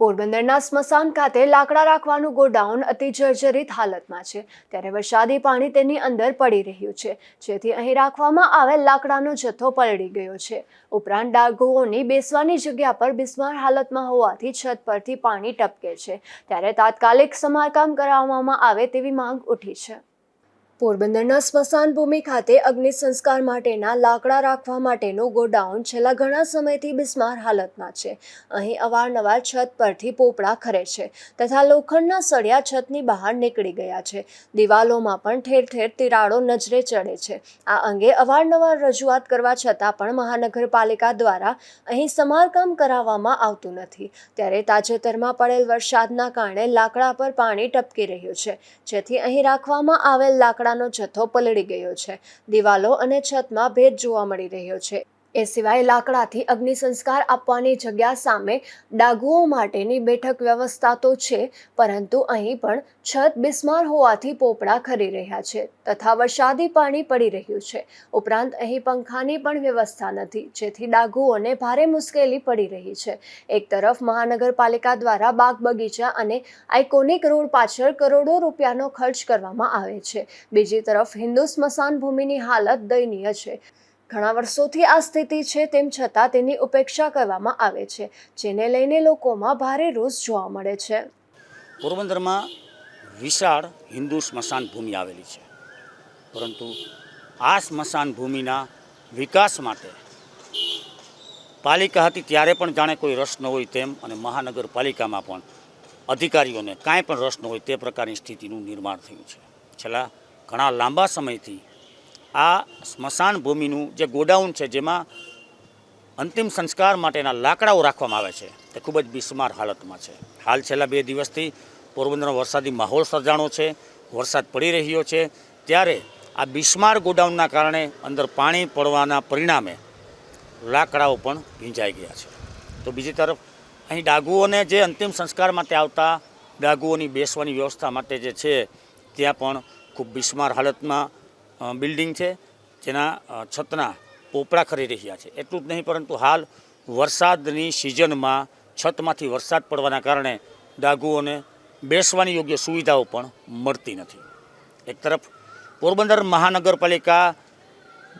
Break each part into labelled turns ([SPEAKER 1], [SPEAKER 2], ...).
[SPEAKER 1] પોરબંદરના સ્મશાન ખાતે લાકડા રાખવાનું ગોડાઉન અતિ જર્જરિત હાલતમાં છે. ત્યારે વરસાદી પાણી તેની અંદર પડી રહ્યું છે. જેથી અહીં રાખવામાં આવેલ લાકડાનો જથ્થો પલળી ગયો છે. ઉપરાંત ડાઘુઓની બેસવાની જગ્યા પર બિસ્માર હાલતમાં હોવાથી છત પરથી પાણી ટપકે છે. ત્યારે તાત્કાલિક સમારકામ કરાવવામાં આવે તેવી માંગ ઉઠી છે. પોરબંદરના સ્મશાન ભૂમિ ખાતે અગ્નિ સંસ્કાર માટેના લાકડા રાખવા માટેનું ગોડાઉન છેલ્લા ઘણા સમયથી બિસ્માર હાલતમાં છે. અહીં અવારનવાર છત પરથી પોપડા ખરે છે તથા લોખંડના સળિયા છતની બહાર નીકળી ગયા છે. દિવાલોમાં પણ ઠેર ઠેર તિરાડો નજરે ચડે છે. આ અંગે અવારનવાર રજૂઆત કરવા છતાં પણ મહાનગરપાલિકા દ્વારા અહીં સમારકામ કરાવવામાં આવતું નથી. ત્યારે તાજેતરમાં પડેલ વરસાદના કારણે લાકડા પર પાણી ટપકી રહ્યું છે. જેથી અહીં રાખવામાં આવેલ લાકડાનો જથ્થો પલળી ગયો છે. દિવાલો અને છતમાં ભેદ જોવા મળી રહ્યો છે. એ સિવાય લાકડાથી અગ્નિ સંસ્કાર આપવાની જગ્યા સામે ડાઘુઓ માટેની બેઠક વ્યવસ્થા તો છે, પરંતુ અહીં પણ છત બિસ્માર હોવાથી પોપડા ખરી રહ્યા છે તથા વરસાદી પાણી પડી રહ્યું છે. ઉપરાંત અહીં પંખાની પણ વ્યવસ્થા નથી, જેથી ડાઘુઓને ભારે મુશ્કેલી પડી રહી છે. એક તરફ મહાનગરપાલિકા દ્વારા બાગ બગીચા અને આઇકોનિક રોડ પાછળ કરોડો રૂપિયાનો ખર્ચ કરવામાં આવે છે. બીજી તરફ હિન્દુ સ્મશાન ભૂમિની હાલત દયનીય છે. ઘણા વર્ષોથી આ સ્થિતિ છે, તેમ છતાં તેની ઉપેક્ષા કરવામાં આવે છે, જેને લઈને લોકોમાં ભારે રોષ જોવા મળે છે.
[SPEAKER 2] પોરબંદરમાં વિશાળ હિન્દુ સ્મશાન ભૂમિ આવેલી છે. પરંતુ આ સ્મશાન ભૂમિના વિકાસ માટે પાલિકા હતી ત્યારે પણ જાણે કોઈ રસ ન હોય તેમ અને મહાનગરપાલિકામાં પણ અધિકારીઓને કાંઈ પણ રસ ન હોય તે પ્રકારની સ્થિતિનું નિર્માણ થયું છે. છેલ્લા ઘણા લાંબા સમયથી આ સ્મશાન ભૂમિનું જે ગોડાઉન છે, જેમાં અંતિમ સંસ્કાર માટેના લાકડાઓ રાખવામાં આવે છે, તે ખૂબ જ બિસ્માર હાલતમાં છે. હાલ છેલ્લા બે દિવસથી પોરબંદરનો વરસાદી માહોલ સર્જાણો છે, વરસાદ પડી રહ્યો છે, ત્યારે આ બિસ્માર ગોડાઉનના કારણે અંદર પાણી પડવાના પરિણામે લાકડાઓ પણ ભીંજાઈ ગયા છે. તો બીજી તરફ, અહીં ડાઘુઓને જે અંતિમ સંસ્કાર માટે આવતા ડાઘુઓની બેસવાની વ્યવસ્થા માટે જે છે, ત્યાં પણ ખૂબ બિસ્માર હાલતમાં બિલ્ડિંગ છે, જેના છતના પોપડા ખરી રહ્યા છે. એટલું જ નહીં, પરંતુ હાલ વરસાદની સિઝનમાં છતમાંથી વરસાદ પડવાના કારણે ડાઘુઓને બેસવાની યોગ્ય સુવિધાઓ પણ મળતી નથી. એક તરફ પોરબંદર મહાનગરપાલિકા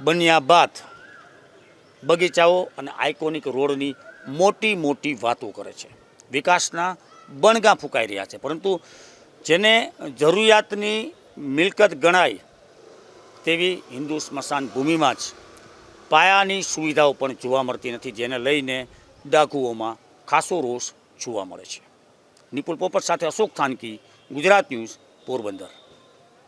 [SPEAKER 2] બન્યા બાદ બગીચાઓ અને આઇકોનિક રોડની મોટી મોટી વાતો કરે છે. વિકાસના બણગા ફૂંકાઈ રહ્યા છે, પરંતુ જેને જરૂરિયાતની મિલકત ગણાય તેવી હિન્દુ સ્મશાન ભૂમિમાં જ પાયાની સુવિધાઓ પણ જોવા મળતી નથી, જેને લઈને ડાકુઓમાં ખાસો રોષ જોવા મળે છે. નિપુલ પોપટ સાથે અશોક થાનકી, ગુજરાત ન્યૂઝ પોરબંદર.